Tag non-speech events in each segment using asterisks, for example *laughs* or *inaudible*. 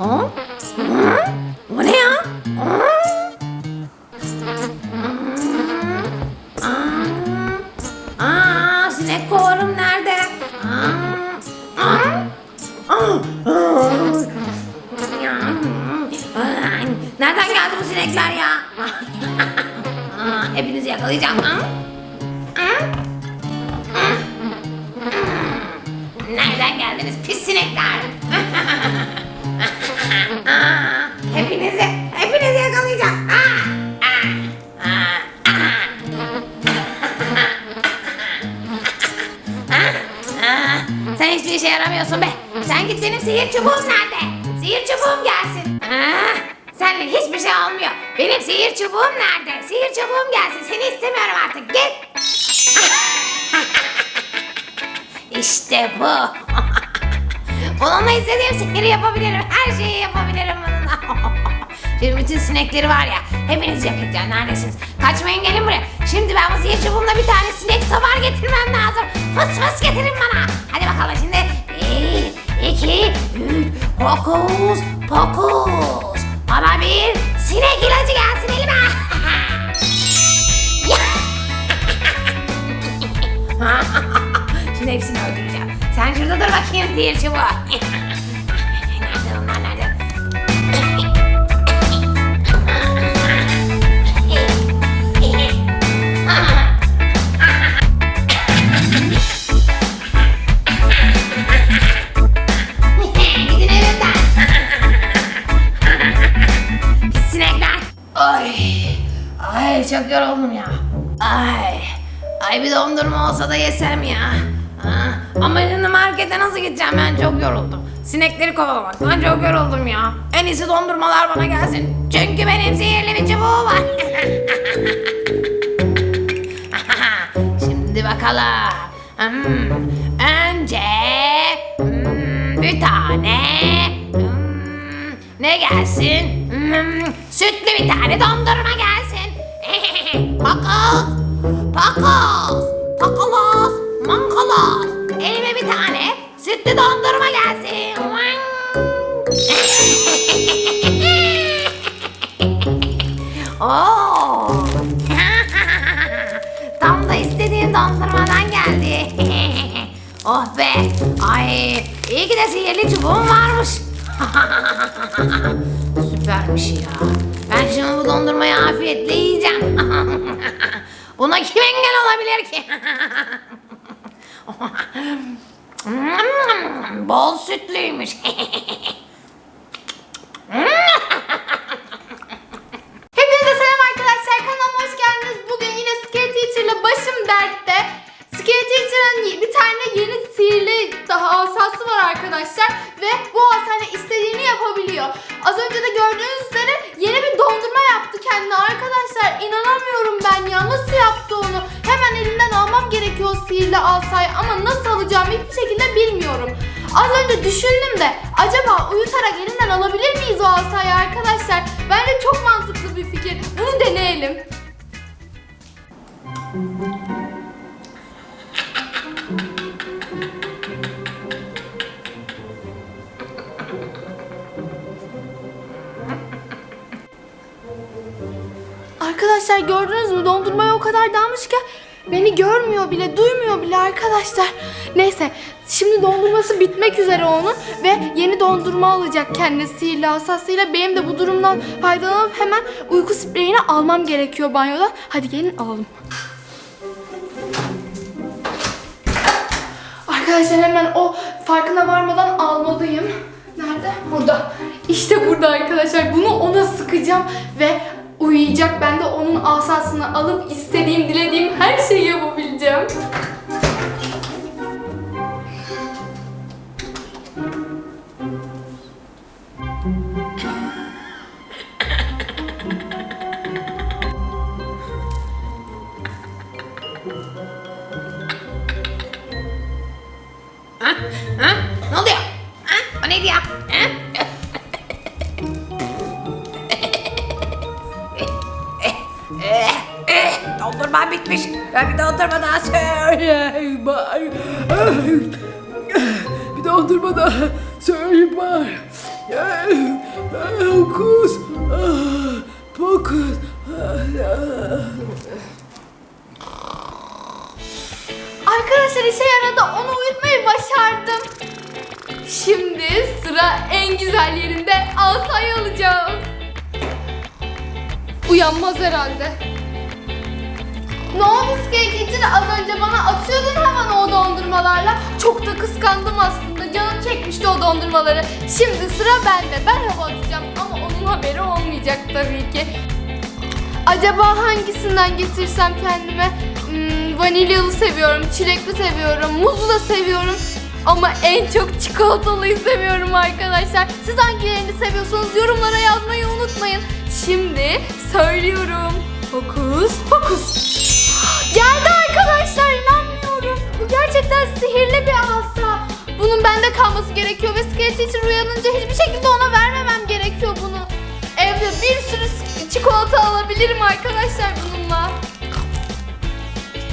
Oo. Geldi bu sinekler ya? Aa, *laughs* Hepinizi yakalayacağım. Nereden geldiniz pis sinekler? Aa, *laughs* hepinizi, hepinizi yakalayacağım. Sen hiçbir işe yaramıyorsun be. Sen git benim sihir çubuğum nerede? Sihir çubuğum gelsin. Senle hiçbir şey olmuyor. Benim sihir çubuğum nerede? Sihir çubuğum gelsin. Seni istemiyorum artık. Git. *laughs* İşte bu. *laughs* Onunla istediğim sihiri yapabilirim. Her şeyi yapabilirim bununla. *laughs* Şimdi bütün sinekleri var ya. Hepiniz edeceğim. Neredesiniz? Kaçmayın gelin buraya. Şimdi ben bu sihir çubuğumla bir tane sinek savar getirmem lazım. Fıs fıs getirin bana. Hadi bakalım şimdi. Bir, iki, üç. Fokus, fokus. Bana bir sinek ilacı gelsin elime. *laughs* Şimdi hepsini öldüreceğim. Sen şurada dur bakayım diğer çubuğu. Çok yoruldum ya. Ay. Ay bir dondurma olsa da yesem ya. Ha, Ama şimdi markete nasıl gideceğim ben çok yoruldum. Sinekleri kovalamaktan çok yoruldum ya. En iyisi dondurmalar bana gelsin. Çünkü benim sihirli bir çubuğum var. *laughs* Şimdi bakalım. Hmm, önce hmm, bir tane hmm, ne gelsin? Hmm, sütlü bir tane dondurma gelsin. Pakas, pakas, pakalas, mankalas. Elime bir tane sütlü dondurma gelsin. *laughs* Oo. *laughs* Tam da istediğim dondurmadan geldi. *laughs* oh be. Ay, iyi ki de sihirli çubuğum varmış. Süpermiş ya. Şimdi bu dondurmayı afiyetle yiyeceğim. *laughs* Buna kim engel olabilir ki? *laughs* Bol sütlüymüş. *laughs* Hepinize selam arkadaşlar. Kanalıma hoş geldiniz. Bugün yine Scare Teacher'la başım dertte. Scare Teacher'ın bir tane yeni sihirli daha asası var arkadaşlar. Ve bu asayla istediğini yapabiliyor. Az önce de gördüğünüz üzere yeni bir dondurma yaptı kendine. Arkadaşlar inanamıyorum ben ya. Nasıl yaptı onu? Hemen elinden almam gerekiyor o sihirli asayı. Ama nasıl alacağımı hiçbir şekilde bilmiyorum. Az önce düşündüm de acaba uyutarak elinden alabilir miyiz o asayı arkadaşlar? Bence çok mantıklı bir fikir. Bunu deneyelim. Arkadaşlar gördünüz mü dondurmaya o kadar dalmış ki beni görmüyor bile duymuyor bile arkadaşlar. Neyse şimdi dondurması bitmek üzere onun ve yeni dondurma alacak kendi sihirli asasıyla. Benim de bu durumdan faydalanıp hemen uyku spreyini almam gerekiyor banyoda. Hadi gelin alalım. Arkadaşlar hemen o farkına varmadan almalıyım. Nerede? Burada. İşte burada arkadaşlar. Bunu ona sıkacağım ve uyuyacak. Ben asasını alıp istediğim, dilediğim her şeyi yapabileceğim. Ha? Ha? Ne oluyor? Ha? O neydi ya? Ha? Ben bir dondurma daha söyleyeyim bari. Bir dondurma daha söyleyeyim bari. Hokus pokus. Arkadaşlar işe yaradı. Onu uyutmayı başardım. Şimdi sıra en güzel yerinde asayı alacağız. Uyanmaz herhalde. Ne skate için az önce bana atıyordun hemen o dondurmalarla. Çok da kıskandım aslında. Canım çekmişti o dondurmaları. Şimdi sıra bende. Ben hava atacağım ama onun haberi olmayacak tabii ki. Acaba hangisinden getirsem kendime? Hmm, vanilyalı seviyorum, çilekli seviyorum, muzlu da seviyorum. Ama en çok çikolatalıyı seviyorum arkadaşlar. Siz hangilerini seviyorsanız yorumlara yazmayı unutmayın. Şimdi söylüyorum. Fokus, fokus. Skate Teacher uyanınca hiçbir şekilde ona vermemem gerekiyor bunu. Evde bir sürü çikolata alabilirim arkadaşlar bununla.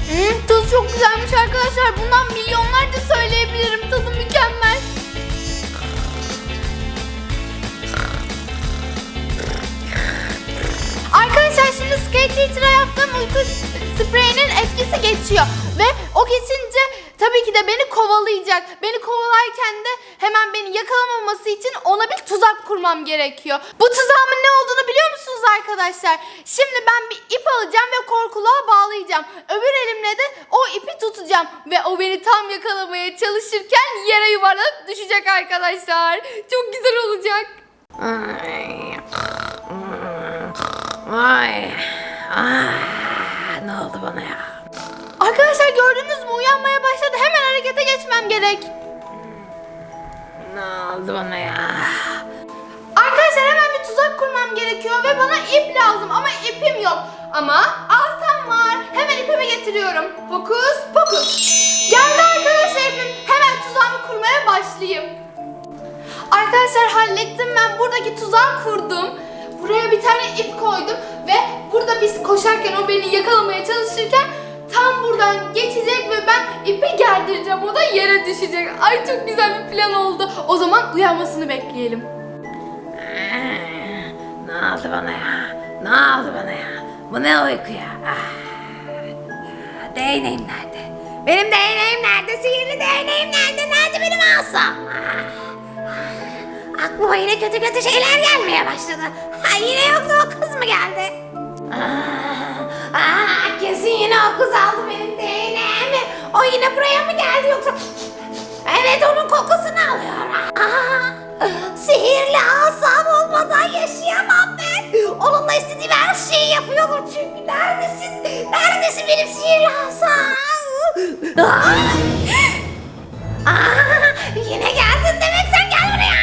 Hmm, tadı çok güzelmiş arkadaşlar. Bundan milyonlarca söyleyebilirim. Tadı mükemmel. Arkadaşlar şimdi Skate Teacher'a yaptığım uyku spreyinin etkisi geçiyor. Ve o geçince tabii ki de beni kovalayacak. Beni kovalarken de hemen beni yakalamaması için ona bir tuzak kurmam gerekiyor. Bu tuzağımın ne olduğunu biliyor musunuz arkadaşlar? Şimdi ben bir ip alacağım ve korkuluğa bağlayacağım. Öbür elimle de o ipi tutacağım. Ve o beni tam yakalamaya çalışırken yere yuvarlanıp düşecek arkadaşlar. Çok güzel olacak. Ay. Ay. Ah, gerek. Ne oldu bana ya? Arkadaşlar hemen bir tuzak kurmam gerekiyor ve bana ip lazım ama ipim yok. Ama asam var. Hemen ipimi getiriyorum. Fokus pokus. Geldi arkadaşlar ipim. Hemen tuzağımı kurmaya başlayayım. Arkadaşlar hallettim ben buradaki tuzağı kurdum. Buraya bir tane ip koydum ve burada biz koşarken o beni yakalamaya çalışırken tam buradan geçecek düşecek. Ay çok güzel bir plan oldu. O zaman uyanmasını bekleyelim. Ah, Ne oldu bana ya? Ne oldu bana ya? Bu ne uyku ya? Ah. Değneğim nerede? Benim değneğim nerede? Sihirli değneğim nerede? Nerede benim asam? Ah. Aklıma yine kötü kötü şeyler gelmeye başladı. Ha, yine yoksa o kız mı geldi? Ah, ah, kesin yine o kız aldı benim değneğimi. O yine buraya mı geldi yoksa... Evet onun kokusunu alıyor. Ah, sihirli asam olmadan yaşayamam ben. Onunla istediğim her şeyi yapıyorum çünkü. Neredesin? Neredesin benim sihirli asam? Ah, yine geldin demek sen gel buraya.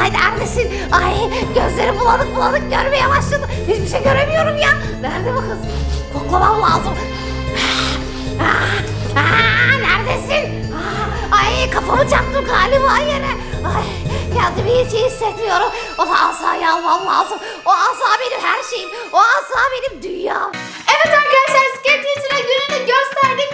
Ay neredesin? Ay gözlerim bulanık bulanık görmeye başladı. Hiçbir şey göremiyorum ya. Nerede bu kız? Koklamam lazım. Aa, aa, neredesin? Aa, ay kafamı çarptım galiba yere. Ay kendimi hiç iyi hissetmiyorum. O asayı almam lazım. O asa benim her şeyim. O asa benim dünyam. Evet arkadaşlar Skate Yetin'e gününü gösterdik.